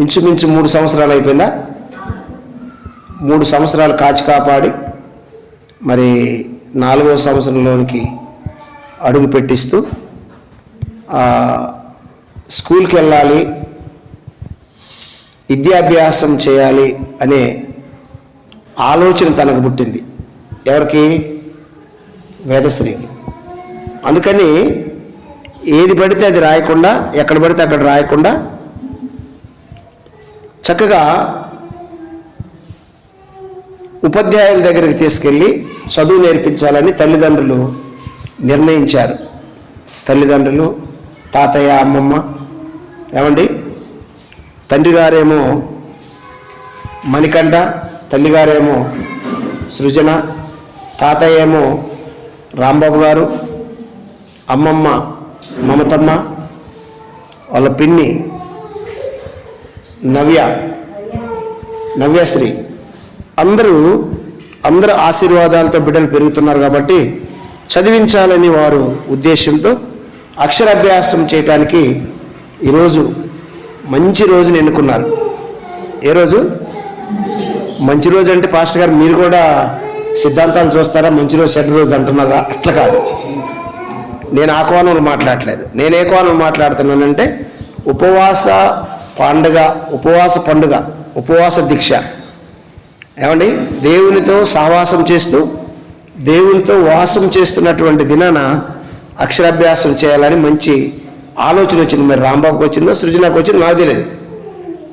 ఇంచుమించు మూడు సంవత్సరాలు అయిపోయిందా? మూడు సంవత్సరాలు కాచి కాపాడి మరి నాలుగో సంవత్సరంలోనికి అడుగు పెట్టిస్తూ స్కూల్కి వెళ్ళాలి విద్యాభ్యాసం చేయాలి అనే ఆలోచన తనకు పుట్టింది. ఎవరికి? వేదశ్రీకి. అందుకని ఏది పడితే అది రాయకుండా ఎక్కడ పడితే అక్కడ రాయకుండా చక్కగా ఉపాధ్యాయుల దగ్గరికి తీసుకెళ్ళి చదువు నేర్పించాలని తల్లిదండ్రులు నిర్ణయించారు. తల్లిదండ్రులు తాతయ్య అమ్మమ్మ ఏమండి? తండ్రి గారేమో మణికంఠ తల్లిగారేమో సృజన తాతయ్య ఏమో రాంబాబు గారు అమ్మమ్మ మమతమ్మ వాళ్ళ పిన్ని నవ్య. నవ్యశ్రీ అందరూ అందరు ఆశీర్వాదాలతో బిడ్డలు పెరుగుతున్నారు కాబట్టి చదివించాలని వారు ఉద్దేశంతో అక్షరాభ్యాసం చేయటానికి ఈరోజు మంచి రోజుని ఎన్నుకున్నారు. ఏ రోజు? మంచి రోజు అంటే పాస్టర్ గారు మీరు కూడా సిద్ధాంతాలు చూస్తారా? మంచి రోజు చెడ్డ రోజు అంటున్నారా? అట్లా కాదు. నేను ఆ కోణంలో మాట్లాడలేదు. నేను ఏ కోణంలో మాట్లాడుతున్నానంటే ఉపవాస పండుగ ఉపవాస పండుగ ఉపవాస దీక్ష. ఏమండి? దేవునితో సహవాసం చేస్తూ దేవునితో వాసం చేస్తున్నటువంటి దినాన అక్షరాభ్యాసం చేయాలని మంచి ఆలోచన వచ్చింది. మరి రాంబాబుకి వచ్చిందో సృజనకు వచ్చిందో? నాకు తెలియదు.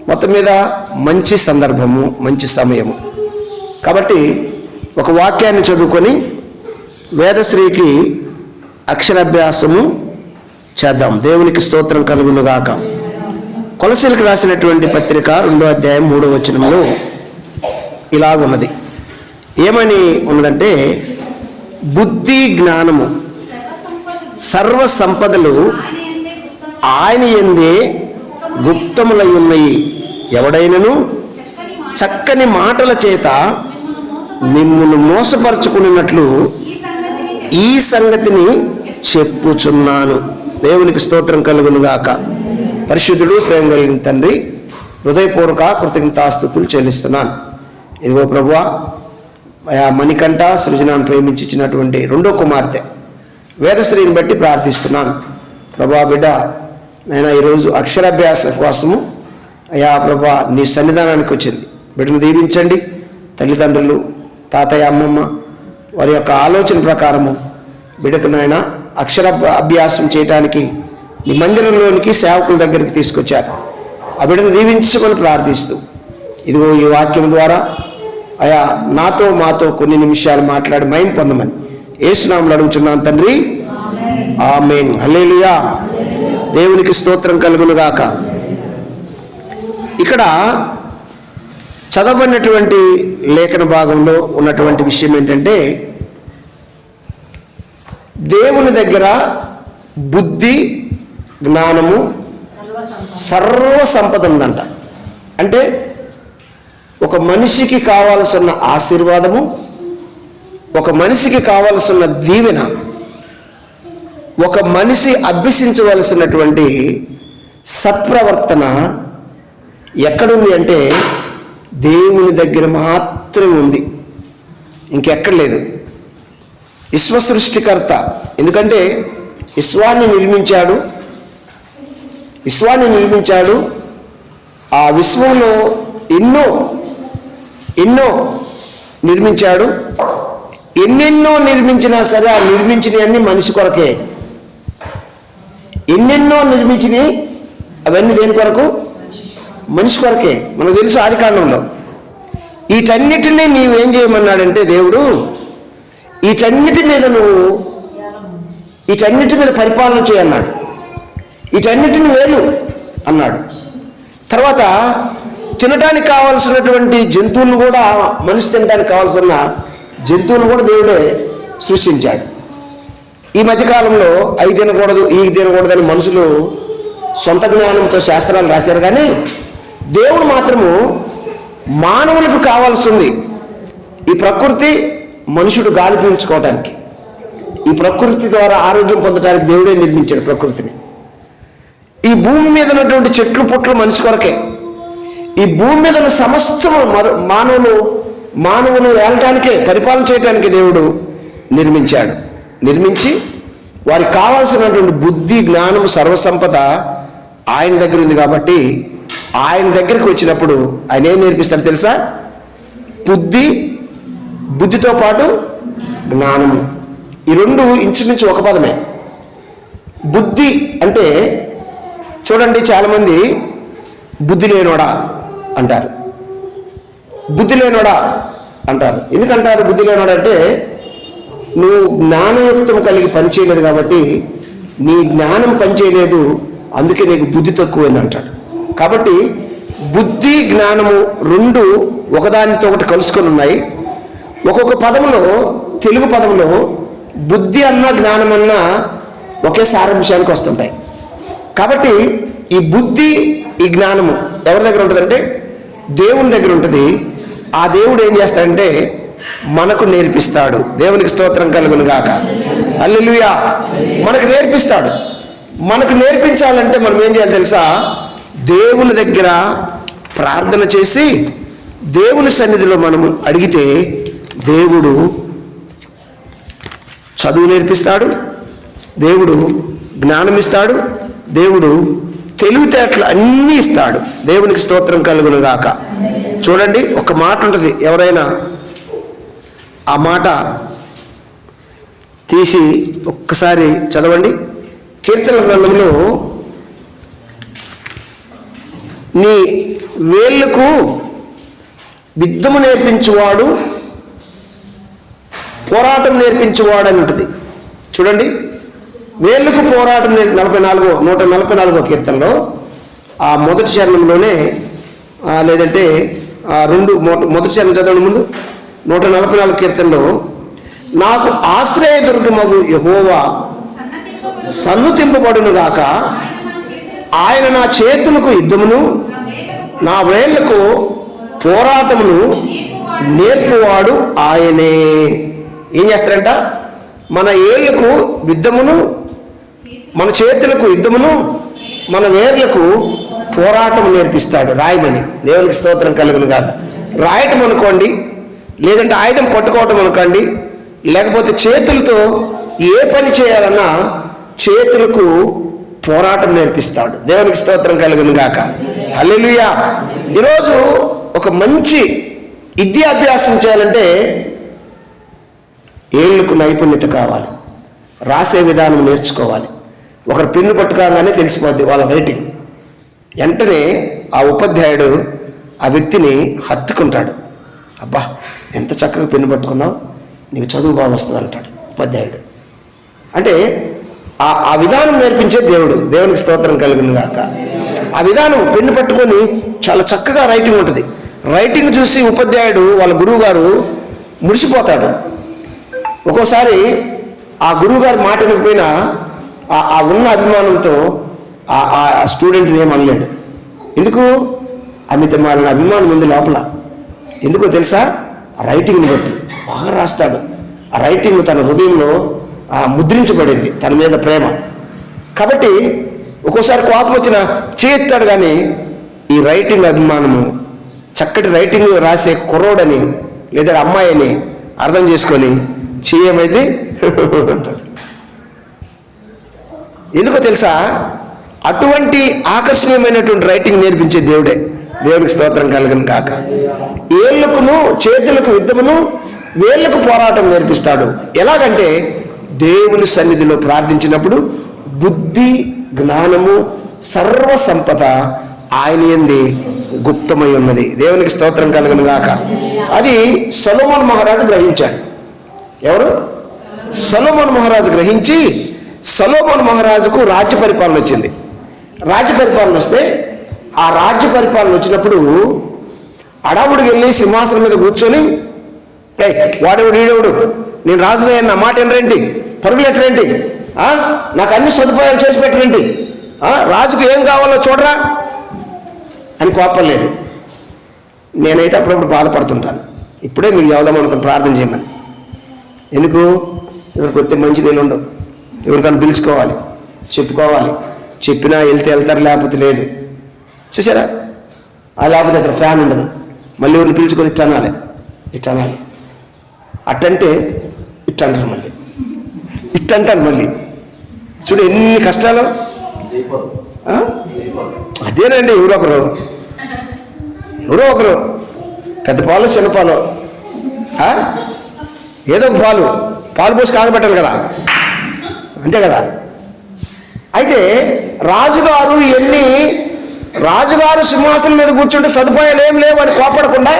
మొత్తం మీద మంచి సందర్భము మంచి సమయము. కాబట్టి ఒక వాక్యాన్ని చదువుకొని వేదశ్రీకి అక్షరాభ్యాసము చేద్దాం. దేవునికి స్తోత్రం కలుగునుగాక. కొలసీలకు రాసినటువంటి పత్రిక రెండో అధ్యాయం మూడో వచనంలో ఇలాగున్నది. ఏమని ఉన్నదంటే బుద్ధి జ్ఞానము సర్వ సంపదలు ఆయన ఎందే గుప్తములై ఉన్నాయి ఎవడైనను? చక్కని మాటల చేత మిమ్మును మోసపరుచుకున్నట్లు ఈ సంగతిని చెప్పుచున్నాను. దేవునికి స్తోత్రం కలుగును గాక పరిశుద్ధుడు ప్రేమ కలిగిన తండ్రి హృదయపూర్వక కృతజ్ఞతాస్థుతులు చెల్లిస్తున్నాను. ఇదిగో ప్రభువా మణికంఠ సృజనాన్ని ప్రేమించి ఇచ్చినటువంటి రెండో కుమార్తె వేదశ్రీని బట్టి ప్రార్థిస్తున్నాను. ప్రభా బిడ్డ నేను ఈరోజు అక్షరాభ్యాసం కోసము అయా ప్రభా నీ సన్నిధానానికి వచ్చింది. బిడ్డను దీవించండి. తల్లిదండ్రులు తాతయ్య అమ్మమ్మ వారి యొక్క ఆలోచన ప్రకారము బిడ్డకు నాయన అక్షర అభ్యాసం చేయటానికి ఈ మందిరంలోనికి సేవకుల దగ్గరికి తీసుకొచ్చారు. ఆ బిడ్డను దీవించుకొని ప్రార్థిస్తూ ఇదిగో ఈ వాక్యం ద్వారా అయా నాతో మాతో కొన్ని నిమిషాలు మాట్లాడి మైం పొందమని ఏసునాములు అడుగుతున్నాను తండ్రి. ఆమెన్. హలేలియా దేవునికి స్తోత్రం కలుగునుగాక ఇక్కడ చదవబడినటువంటి లేఖన భాగంలో ఉన్నటువంటి విషయం ఏంటంటే దేవుని దగ్గర బుద్ధి జ్ఞానము సర్వ సంపద ఉందంట అంటే ఒక మనిషికి కావాల్సిన ఆశీర్వాదము ఒక మనిషికి కావాల్సిన దీవెన ఒక మనిషి అభ్యసించవలసినటువంటి సత్ప్రవర్తన ఎక్కడుంది అంటే దేవుని దగ్గర మాత్రమే ఉంది. ఇంకెక్కడ లేదు. విశ్వసృష్టికర్త. ఎందుకంటే విశ్వాన్ని నిర్మించాడు. విశ్వాన్ని నిర్మించాడు. ఆ విశ్వంలో ఎన్నో ఎన్నో నిర్మించాడు. ఎన్నెన్నో నిర్మించినా సరే ఆ నిర్మించినవన్నీ మనిషి కొరకే. ఎన్నెన్నో నిర్మించినవి అవన్నీ దేని కొరకు? మనిషి కొరకే. మనకు తెలుసు ఆది కాండంలో వీటన్నిటినీ నీవేం చేయమన్నాడంటే దేవుడు వీటన్నిటి మీద నువ్వు వీటన్నిటి మీద పరిపాలన చేయన్నాడు. వీటన్నిటిని వేలు అన్నాడు. తర్వాత తినడానికి కావాల్సినటువంటి జంతువులను కూడా మనిషి తినడానికి కావాల్సిన జంతువులను కూడా దేవుడే సృష్టించాడు. ఈ మధ్యకాలంలో అవి తినకూడదు ఈ తినకూడదని మనుషులు సొంత జ్ఞానంతో శాస్త్రాలు రాశారు. కానీ దేవుడు మాత్రము మానవులకు కావాల్సింది ఈ ప్రకృతి మనుషుడు గాలి పీల్చుకోవటానికి. ఈ ప్రకృతి ద్వారా ఆరోగ్యం పొందడానికి దేవుడే నిర్మించాడు ప్రకృతిని. ఈ భూమి మీద ఉన్నటువంటి చెట్లు పుట్లు మనిషి కొరకే. ఈ భూమి మీద ఉన్న సమస్తము మరు- మానవులు మానవులు ఏలటానికే పరిపాలన చేయటానికి దేవుడు నిర్మించాడు. నిర్మించి వారికి కావాల్సినటువంటి బుద్ధి జ్ఞానం సర్వసంపద ఆయన దగ్గర ఉంది కాబట్టి ఆయన దగ్గరికి వచ్చినప్పుడు ఆయన ఏం నేర్పిస్తాడు తెలుసా? బుద్ధి బుద్ధితో పాటు జ్ఞానము. ఈ రెండు ఇంచుమించు ఒక పదమే. బుద్ధి అంటే చూడండి చాలామంది బుద్ధి లేనోడా అంటారు. బుద్ధి లేనోడా అంటారు. ఎందుకంటారు బుద్ధి లేనోడా అంటే నువ్వు జ్ఞానయుక్తం కలిగి పనిచేయలేదు కాబట్టి నీ జ్ఞానం పనిచేయలేదు అందుకే నీకు బుద్ధి తక్కువైంది అంటాడు. కాబట్టి బుద్ధి జ్ఞానము రెండు ఒకదానితో ఒకటి కలుసుకొని ఉన్నాయి. ఒక్కొక్క పదంలో తెలుగు పదంలో బుద్ధి అన్న జ్ఞానం అన్న ఒకే సారాంశానికి వస్తుంటాయి. కాబట్టి ఈ బుద్ధి ఈ జ్ఞానము ఎవరి దగ్గర ఉంటుందంటే దేవుని దగ్గర ఉంటుంది. ఆ దేవుడు ఏం చేస్తాడంటే మనకు నేర్పిస్తాడు. దేవునికి స్తోత్రం కలుగును గాక అల్లుయా మనకు నేర్పిస్తాడు. మనకు నేర్పించాలంటే మనం ఏం చేయాలి తెలుసా? దేవుని దగ్గర ప్రార్థన చేసి దేవుని సన్నిధిలో మనము అడిగితే దేవుడు చదువు నేర్పిస్తాడు. దేవుడు జ్ఞానం ఇస్తాడు దేవుడు తెలివితేటలు అన్నీ ఇస్తాడు. దేవునికి స్తోత్రం కలుగును గాక చూడండి ఒక మాట ఉంటుంది. ఎవరైనా ఆ మాట తీసి ఒక్కసారి చదవండి. కీర్తన గ్రంథంలో నీ వేళ్ళకు విద్యము నేర్పించువాడు పోరాటం నేర్పించేవాడు అని ఉంటుంది. చూడండి. వేళ్ళకు పోరాటం నలభై నాలుగో నూట నలభై నాలుగో కీర్తనలో ఆ మొదటి చరణంలోనే లేదంటే ఆ రెండు మొదటి చరణం చదవడం ముందు. నూట నలభై నాలుగు కీర్తనలో నాకు ఆశ్రయ దుర్గమగు యహోవా సన్నుతింపబడును గాక. ఆయన నా చేతులకు యుద్ధమును నా వేళ్ళకు పోరాటమును నేర్పువాడు ఆయనే. ఏం చేస్తారంట? మన ఏళ్ళకు యుద్ధమును మన చేతులకు యుద్ధమును మన వేర్లకు పోరాటం నేర్పిస్తాడు రాయమని. దేవునికి స్తోత్రం కలుగును కాదు రాయటం అనుకోండి లేదంటే ఆయుధం పట్టుకోవటం అనుకోండి లేకపోతే చేతులతో ఏ పని చేయాలన్నా చేతులకు పోరాటం నేర్పిస్తాడు. దేవునికి స్తోత్రం కలుగును గాక. హల్లెలూయా. ఈరోజు ఒక మంచి విద్యాభ్యాసం చేయాలంటే ఏళ్ళకు నైపుణ్యత కావాలి. రాసే విధానం నేర్చుకోవాలి. ఒకరు పిన్ను పట్టుకోగానే తెలిసిపోద్ది వాళ్ళ రైటింగ్ వెంటనే ఆ ఉపాధ్యాయుడు ఆ వ్యక్తిని హత్తుకుంటాడు. అబ్బా ఎంత చక్కగా పెన్ను పట్టుకున్నావు నీకు చదువు బాగా వస్తుంది అంటాడు ఉపాధ్యాయుడు. అంటే ఆ ఆ విధానం నేర్పించే దేవుడు దేవునికి స్తోత్రం కలిగిన గాక ఆ విధానం పెన్ను పట్టుకొని చాలా చక్కగా రైటింగ్ ఉంటుంది. రైటింగ్ చూసి ఉపాధ్యాయుడు వాళ్ళ గురువు గారు మురిసిపోతాడు. ఒక్కోసారి ఆ గురువుగారు మాట వినకపోయినా ఆ- ఆ ఉన్న అభిమానంతో ఆ ఆ స్టూడెంట్ని ఏం అనలేడు. ఎందుకు? అమితమైన అభిమానం ఉంది లోపల. ఎందుకో తెలుసా? రైటింగ్ని బట్టి. బాగా రాస్తాడు. ఆ రైటింగ్ తన హృదయంలో ఆ, ముద్రించబడింది. తన మీద ప్రేమ. కాబట్టి ఒక్కోసారి కోపం వచ్చిన చేయిస్తాడు కానీ ఈ రైటింగ్ అభిమానము చక్కటి రైటింగ్ రాసే కుర్రోడని లేదా అమ్మాయి అని అర్థం చేసుకొని చేయమైతే అంటాడు. ఎందుకో తెలుసా? అటువంటి ఆకర్షణీయమైనటువంటి రైటింగ్ నేర్పించే దేవుడే. దేవునికి స్తోత్రం కలగను కాక ఏళ్ళకును చేతులకు యుద్ధమును వేళ్ళకు పోరాటం నేర్పిస్తాడు. ఎలాగంటే దేవుని సన్నిధిలో ప్రార్థించినప్పుడు బుద్ధి జ్ఞానము సర్వ సంపద ఆయన ఎంది గుప్తమై ఉన్నది. దేవునికి స్తోత్రం కలగను గాక. అది సొలమోన్ మహారాజు గ్రహించాడు. ఎవరు? సొలమోన్ మహారాజు గ్రహించి సొలమోన్ మహారాజుకు రాజ్య పరిపాలన వచ్చింది. రాజ్య పరిపాలన వస్తే ఆ రాజ్య పరిపాలన వచ్చినప్పుడు అడావుడికి వెళ్ళి సింహాసనం మీద కూర్చొని ఏ వాడేవుడు ఈడేవుడు? నేను రాజునే నా మాట ఏంటండి పరుగులు ఎట్లేంటి నాకు అన్ని సదుపాయాలు చేసి పెట్టరేంటి? రాజుకు ఏం కావాలో చూడరా? అని కోపం లేదు. నేనైతే అప్పుడప్పుడు బాధపడుతుంటాను. ఇప్పుడే మీకు చదువుదాం అనుకుని ప్రార్థన చేయమని. ఎందుకు? ఇక్కడికి వస్తే మంచి నీళ్ళు ఉండవు. ఎవరికైనా పిలుచుకోవాలి. చెప్పుకోవాలి. చెప్పినా వెళ్తే వెళ్తారు లేకపోతే లేదు. చూసారా? అది లేకపోతే అక్కడ ఫ్యాన్ ఉండదు. మళ్ళీ ఎవరిని పిలుచుకొని ఇట్లా అనాలి. ఇట్లా అనాలి. అట్టంటే ఇట్ట అంటారు మళ్ళీ. ఇట్ట అంటారు మళ్ళీ. చూడు ఎన్ని కష్టాలు. అదేనండి ఎవరో ఒకరు. ఎవరో ఒకరు. పెద్ద పాలు చిన్న పాలు. ఏదో ఒక పాలు. పాలు పోసి కాగబెట్టాలి కదా. అంతే కదా? అయితే రాజుగారు ఎన్ని రాజుగారు సింహాసనం మీద కూర్చుంటే సదుపాయాలు ఏం లేవు అని కోపడకుండా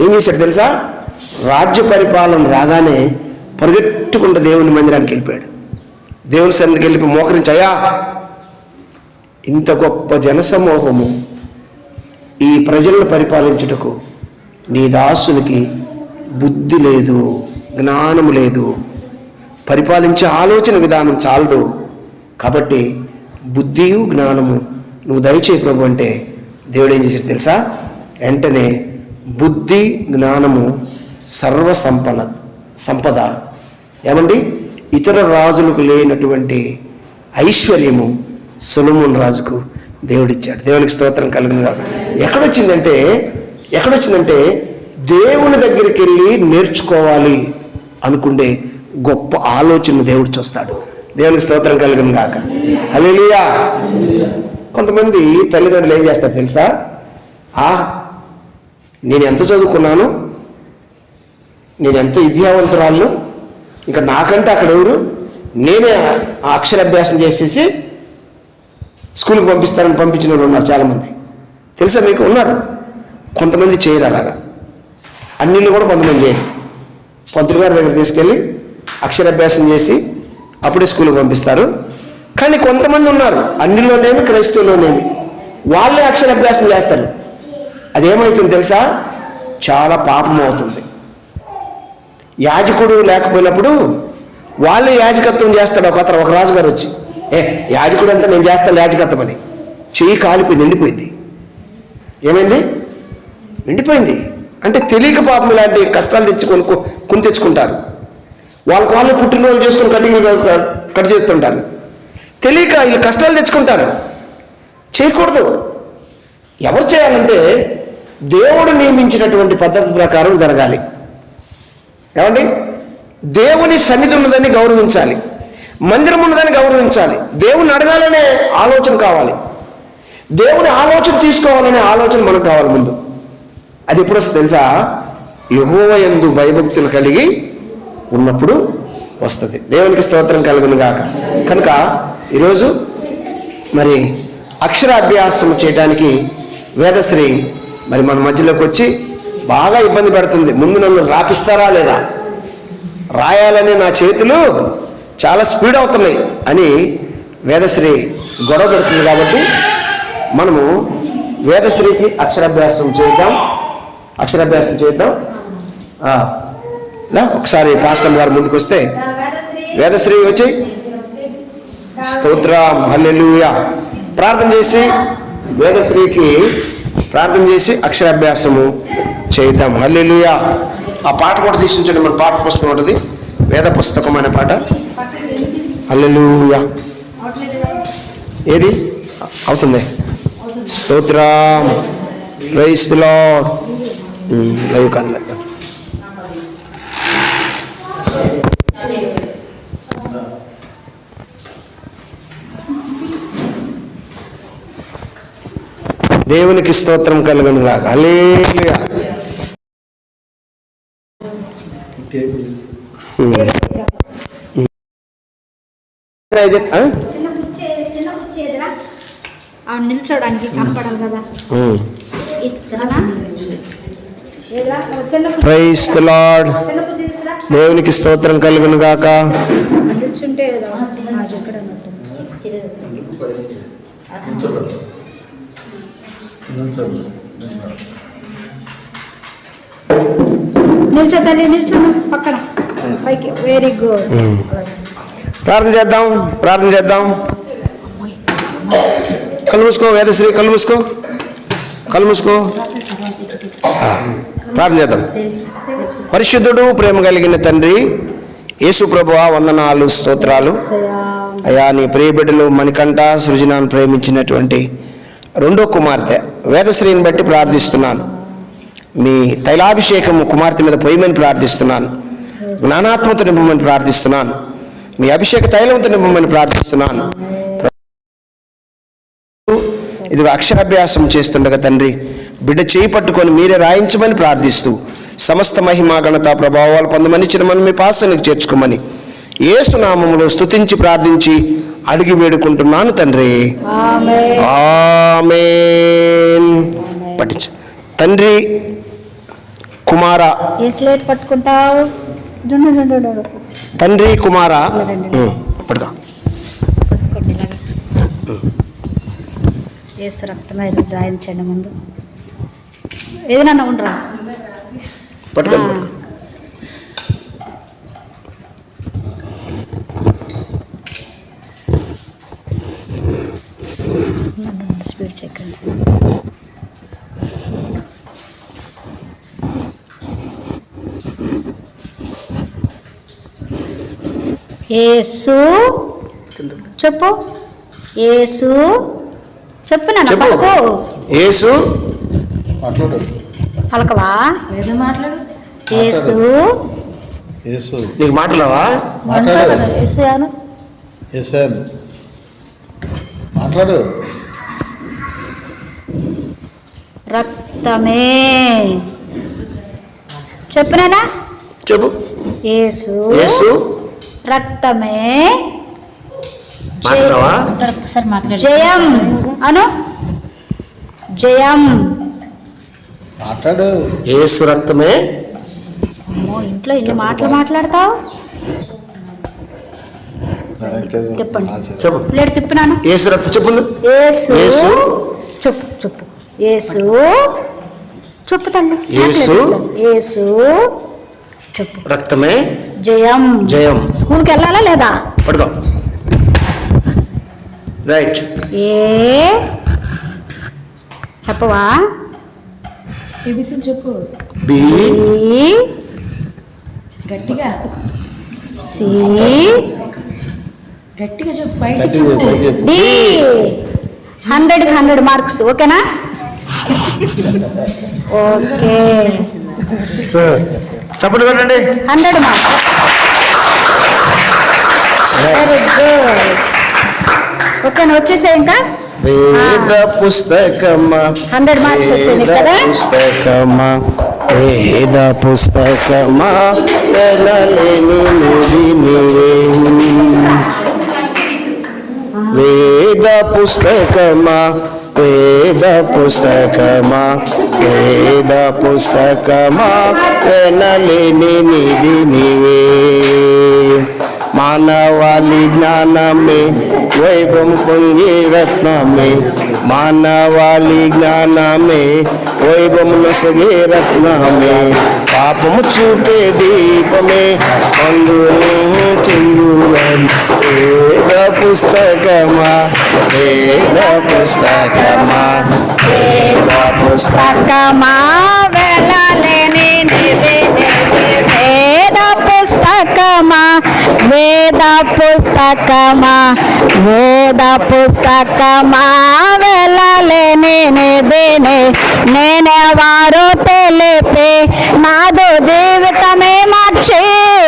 ఏం చేశాడు తెలుసా? రాజ్య పరిపాలన రాగానే పరిగెట్టుకుంటూ దేవుని మందిరానికి వెళ్ళిపోయాడు. దేవుని సన్నిధికి వెళ్ళిపోయి మోకరించాయా ఇంత గొప్ప జనసమూహము ఈ ప్రజలను పరిపాలించుటకు నీ దాసునికి బుద్ధి లేదు జ్ఞానము లేదు. పరిపాలించే ఆలోచన విధానం చాలదు. కాబట్టి బుద్ధియు జ్ఞానము నువ్వు దయచేయి ప్రభు అంటే దేవుడు ఏం చేశాడు తెలుసా? వెంటనే బుద్ధి జ్ఞానము సర్వ సంపద సంపద. ఏమండి? ఇతర రాజులకు లేనటువంటి ఐశ్వర్యము సులమున్ రాజుకు దేవుడిచ్చాడు. దేవునికి స్తోత్రం కలిగింది కాబట్టి ఎక్కడొచ్చిందంటే ఎక్కడొచ్చిందంటే దేవుని దగ్గరికి వెళ్ళి నేర్చుకోవాలి అనుకుండే గొప్ప ఆలోచన దేవుడు చూస్తాడు. దేవునికి స్తోత్రం కలిగిన కాక హల్లెలూయా. కొంతమంది తల్లిదండ్రులు ఏం చేస్తారు తెలుసా? ఆ నేను ఎంత చదువుకున్నాను? నేను ఎంత విద్యావంతురాలు ఇంకా నాకంటే అక్కడ ఎవరు? నేనే ఆ అక్షరాభ్యాసం చేసేసి స్కూల్కి పంపిస్తారని పంపించిన వాళ్ళు ఉన్నారు చాలామంది. తెలుసా మీకు? ఉన్నారు. కొంతమంది చేయరు అలాగా. అన్నిళ్ళు కూడా కొంతమంది చేయరు. పంతులు గారి దగ్గర తీసుకెళ్ళి అక్షరాభ్యాసం చేసి అప్పుడే స్కూల్కి పంపిస్తారు. కానీ కొంతమంది ఉన్నారు. అన్నిలోనేమి క్రైస్తవులోనేమి వాళ్ళే అక్షరాభ్యాసం చేస్తారు. అదేమవుతుంది తెలుసా? చాలా పాపం అవుతుంది. యాజకుడు లేకపోయినప్పుడు వాళ్ళే యాజకత్వం చేస్తాడు. ఒక అతను ఒక రాజుగారు వచ్చి ఏ యాజకుడు అంతా నేను చేస్తాను యాజకత్వం అని. చెయ్యి కాలిపోయింది ఎండిపోయింది ఏమైంది? ఎండిపోయింది అంటే తెలియక పాపం ఇలాంటి కష్టాలు తెచ్చుకొని కొని తెచ్చుకుంటారు వాళ్ళకి వాళ్ళు పుట్టినరోజు చేసుకొని కటింగ్ కట్ చేస్తుంటారు. తెలియక వీళ్ళు కష్టాలు తెచ్చుకుంటారు. చేయకూడదు. ఎవరు చేయాలంటే దేవుడు నియమించినటువంటి పద్ధతి ప్రకారం జరగాలి. ఏమండి? దేవుని సన్నిధి ఉన్నదని గౌరవించాలి. మందిరం ఉన్నదని గౌరవించాలి. దేవుని అడగాలనే ఆలోచన కావాలి. దేవుని ఆలోచన తీసుకోవాలనే ఆలోచన మనకు కావాలి ముందు. అది ఎప్పుడు వస్తుంది తెలుసా? యహోవ ఎందు భయభక్తులు కలిగి ఉన్నప్పుడు వస్తుంది. దేవునికి స్తోత్రం కలుగును గాక కనుక ఈరోజు మరి అక్షరాభ్యాసం చేయడానికి వేదశ్రీ మరి మన మధ్యలోకి వచ్చి బాగా ఇబ్బంది పెడుతుంది. ముందు నన్ను రాపిస్తారా లేదా? రాయాలని నా చేతులు చాలా స్పీడ్ అవుతున్నాయి అని వేదశ్రీ గొడవ పెడుతుంది కాబట్టి మనము వేదశ్రీకి అక్షరాభ్యాసం చేద్దాం. అక్షరాభ్యాసం చేద్దాం. ఒకసారి పాస్టమ్ గారు ముందుకు వస్తే వేదశ్రీ వచ్చి స్తోత్ర హల్లెలూయ. ప్రార్థన చేసి వేదశ్రీకి ప్రార్థన చేసి అక్షరాభ్యాసము చేద్దాం. హల్లెలూయ. ఆ పాట కూడా తీసుకుంటే మన పాట పుస్తకం ఉంటుంది వేద పుస్తకం అనే పాట. హల్లెలూయా. ఏది? అవుతుంది. స్తోత్ర. ప్రైస్ లార్డ్ లైవ్ కాదు దేవునికి స్తోత్రం కలుగును గాక నిల్చోడానికి కనపడాలి కదా. ప్రైస్ తీసురా దేవునికి స్తోత్రం కలుగును గాక నిల్చుంటే ఏదో అది ఎక్కడ నిల్చో తల్లి నిల్చో. పక్కన. పైకి. వెరీ గుడ్ ప్రార్థన చేద్దాం ప్రార్థన చేద్దాం. కళ్ళు మూసుకో వేదశ్రీ కళ్ళు మూసుకో. కళ్ళు మూసుకో. ఆ, ప్రార్థన చేద్దాం. పరిశుద్ధుడు ప్రేమ కలిగిన తండ్రి యేసు ప్రభువా వందనాలు స్తోత్రాలు. అయా నీ ప్రియ బిడ్డలు మణికంఠ సృజనాన్ని ప్రేమించినటువంటి రెండో కుమార్తె వేదశ్రీని బట్టి ప్రార్థిస్తున్నాను. మీ తైలాభిషేకము కుమార్తె మీద పొయ్యమని ప్రార్థిస్తున్నాను. జ్ఞానాత్మతో నింపమని ప్రార్థిస్తున్నాను. మీ అభిషేక తైలంతో నింపమని ప్రార్థిస్తున్నాను. ఇదిగో అక్షరాభ్యాసం చేస్తుండగా తండ్రి బిడ్డ చేయి పట్టుకొని మీరే రాయించమని ప్రార్థిస్తూ సమస్త మహిమా ఘనత ప్రభావాలు పొందమని చిన్న మనం మీ పాసనకు చేర్చుకోమని. ఏసునామములో స్తుతించి ప్రార్థించి అడిగి వేడుకుంటున్నాను తండ్రి. ఆమేన్. పట్టించు తండ్రి కుమార. పట్టుకుంటావు. తండ్రి కుమార. ఇలాగా. ఏసు రక్తమే జాయించండి ముందు. ఏదైనా ఉండరా? పట్టుకోండి స్పీడ్ ఏసు చెప్పు. ఏసు చెప్పు నాన్న చెప్పు. పలుకు యేసు? మాట్లాడు పలకవా? ఏదో మాట్లాడు. ఏసు యేసు. నీకు మాటలవా మాట్లాడు ఏసు మాట్లాడు. రక్తమే చెప్పునానా చెప్పు. ఏసు యేసు. రక్తమే. జయం. అను. జయం. మాట్లాడు. యేసు రక్తమే. అమ్మో ఇంట్లో ఇన్ని మాటలు మాట్లాడతావు. చెప్పండి. స్లేట్ తిప్పినాను. యేసు రక్తం చెప్పు ఏసు యేసు. చెప్పు చెప్పు. ఏసు చెప్పు తల్లి. యేసు. చెప్పు. రక్తమే. జయం. జయం. స్కూల్కి వెళ్ళాలా లేదా? పట్టుకో రైట్. ఏ. చెప్పవా? ఏబిసిలు చెప్పు. బి. గట్టిగా. సి. గట్టిగా చెప్పు బయట చెప్పు. పైకి చెప్పు. డి. హండ్రెడ్కి హండ్రెడ్ మార్క్స్. ఓకేనా? ఓకే. చప్పటి కొట్టండి. Hundred marks. వెరీ గుడ్ వచ్చేసే ఇంకా వేద పుస్తకమా హండ్రెడ్ మార్క్స్ వచ్చింది వేద కదా? పుస్తకమా వేద పుస్తకమా తెలలేని నిధి నీవే వేద పుస్తకమా వేద పుస్తకమా? వేద పుస్తకమా? వెనలేని నిధి నీవే. మానవాళి జ్ఞానమే వైభవం పొంగి రత్నమే. మానవాళి జ్ఞానమే వైభవం నొసగే రత్నమే. పాపము చూపే దీపమే అందును చెందువన్ వేద పుస్తకమా? వేద పుస్తకమా? వేద పుస్తకమా? పుస్తకమా? వేద పుస్తకమా? వేద పుస్తకమా? వెళ్ళలే నేనే దేనే. నేనే వారు తెలిపే. నాదు జీవితమే మార్చి.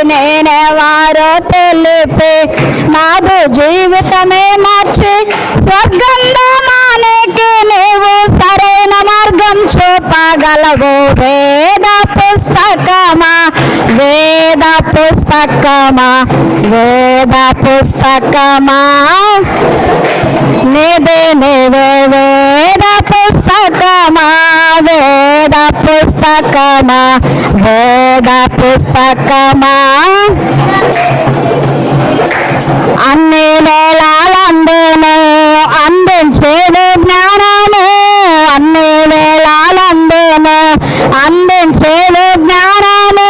నేనే వారు తెలిపే. నాదు జీవితమే మార్చి. స్వర్గంధమానికి నీవు సరైన మార్గం చూపగలవు. వేద పుస్తకమా? వేద పుస్తకమా? వేద పుస్తకమా? నిధి వేద పుస్తకమా? వేద పుస్తకమా? వేద పుస్తకమా? అన్ని వేళలందును అందించేది జ్ఞానము అన్ని వేళలందును అందించేది జ్ఞానము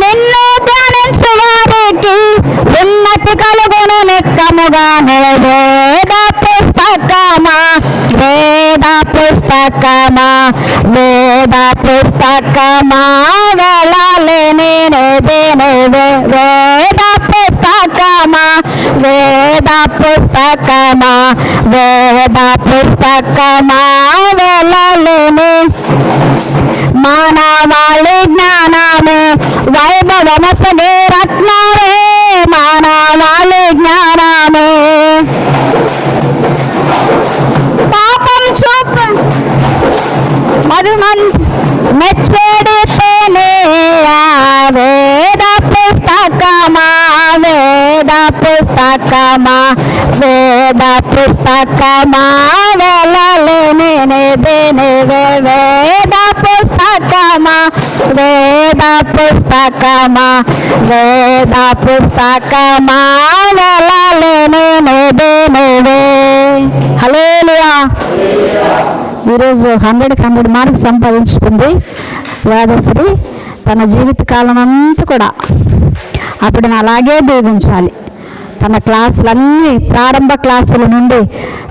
నిన్ను ధ్యానించు వారికి ఉన్నతి కలుగును నిక్కముగానే వేద పుస్తకమా వేద పుస్తకమా వేద పుస్తకమా వెళ్ళలేని వేద పుస్తకమా? వేద పుస్తకమా? వేద పుస్తకమా? వెళ్ళలేని మానవాళి జ్ఞానమే వైభవమసలే రత్నరే మానవా మధుమన్ మెచ్చడితేనే ఆ వేద పుస్తకమా వేద పుస్తకమా వేద పుస్తకమా వెళ్ళలేని దేని వేద పుస్తకమా వేద పుస్తకమా వేద పుస్తకమా వెళ్ళలేని దేని హలేలుయా ఈరోజు హండ్రెడ్కి హండ్రెడ్ మార్క్స్ సంపాదించుకుంది వేదశ్రీ తన జీవిత కాలం అంతా కూడా అప్పుడు అలాగే దీవించాలి. తన క్లాసులన్నీ ప్రారంభ క్లాసుల నుండి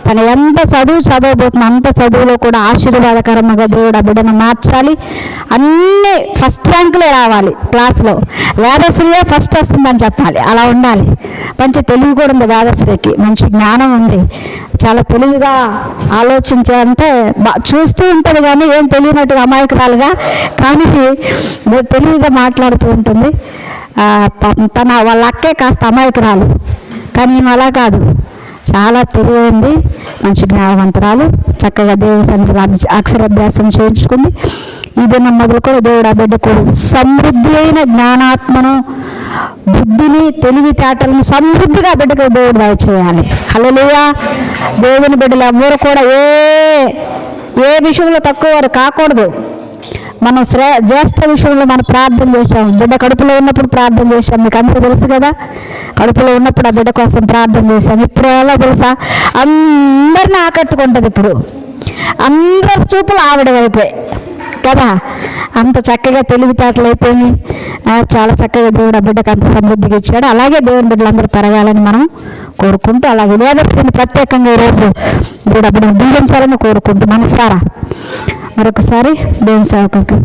తను ఎంత చదువు చదవబోతున్న అంత చదువులో కూడా ఆశీర్వాదకరంగా దేవుడు ఆ బిడ్డను మార్చాలి. అన్నీ ఫస్ట్ ర్యాంకులే రావాలి క్లాసులో. వేదశ్రీయే ఫస్ట్ వస్తుందని చెప్పాలి. అలా ఉండాలి. మంచి తెలివి కూడా ఉంది వేదశ్రీకి. మంచి జ్ఞానం ఉంది. చాలా తెలివిగా ఆలోచించాలంటే బా చూస్తూ ఉంటుంది కానీ ఏం తెలియనట్టుగా అమాయకురాలుగా కానీ తెలివిగా మాట్లాడుతూ ఉంటుంది. తన వాళ్ళ అక్కే కాస్త అమాయకురాలు. కానీ అలా కాదు. చాలా తెలివైంది మంచి జ్ఞానవంతురాలు చక్కగా దేవుడి సన్నిధి అక్షరాభ్యాసం చేయించుకుంది. ఈ దినం మొదలు కూడా దేవుడు ఆ బిడ్డకు సమృద్ధి అయిన జ్ఞానాత్మను బుద్ధిని తెలివితేటలను సమృద్ధిగా బిడ్డకు దేవుడు దయచేయాలి. హలోయా దేవుని బిడ్డలు ఎవ్వరు కూడా ఏ ఏ విషయంలో తక్కువ వారు కాకూడదు. మనం శ్రే జ్యేష్ఠ విషయంలో మనం ప్రార్థన చేశాం. బిడ్డ కడుపులో ఉన్నప్పుడు ప్రార్థన చేశాం. మీకు అందరూ తెలుసు కదా? కడుపులో ఉన్నప్పుడు ఆ బిడ్డ కోసం ప్రార్థన చేశాం. ఇప్పుడు ఎలా తెలుసా? అందరిని ఆకట్టుకుంటుంది ఇప్పుడు. అందరి చూపులు ఆవిడ వైపే. కదా? అంత చక్కగా తెలివితేటలు అయిపోయి చాలా చక్కగా దేవుడు ఆ బిడ్డకు అంత సమృద్ధిగా ఇచ్చాడు. అలాగే దేవుని బిడ్డలందరూ పెరగాలని మనం కోరుకుంటూ అలాగే వేదస్త్రిని ప్రత్యేకంగా ఈరోజు దేవుడు ఆ బిడ్డను దీవించాలని కోరుకుంటూ మనసారా? మరొకసారి దేవుని సేవకు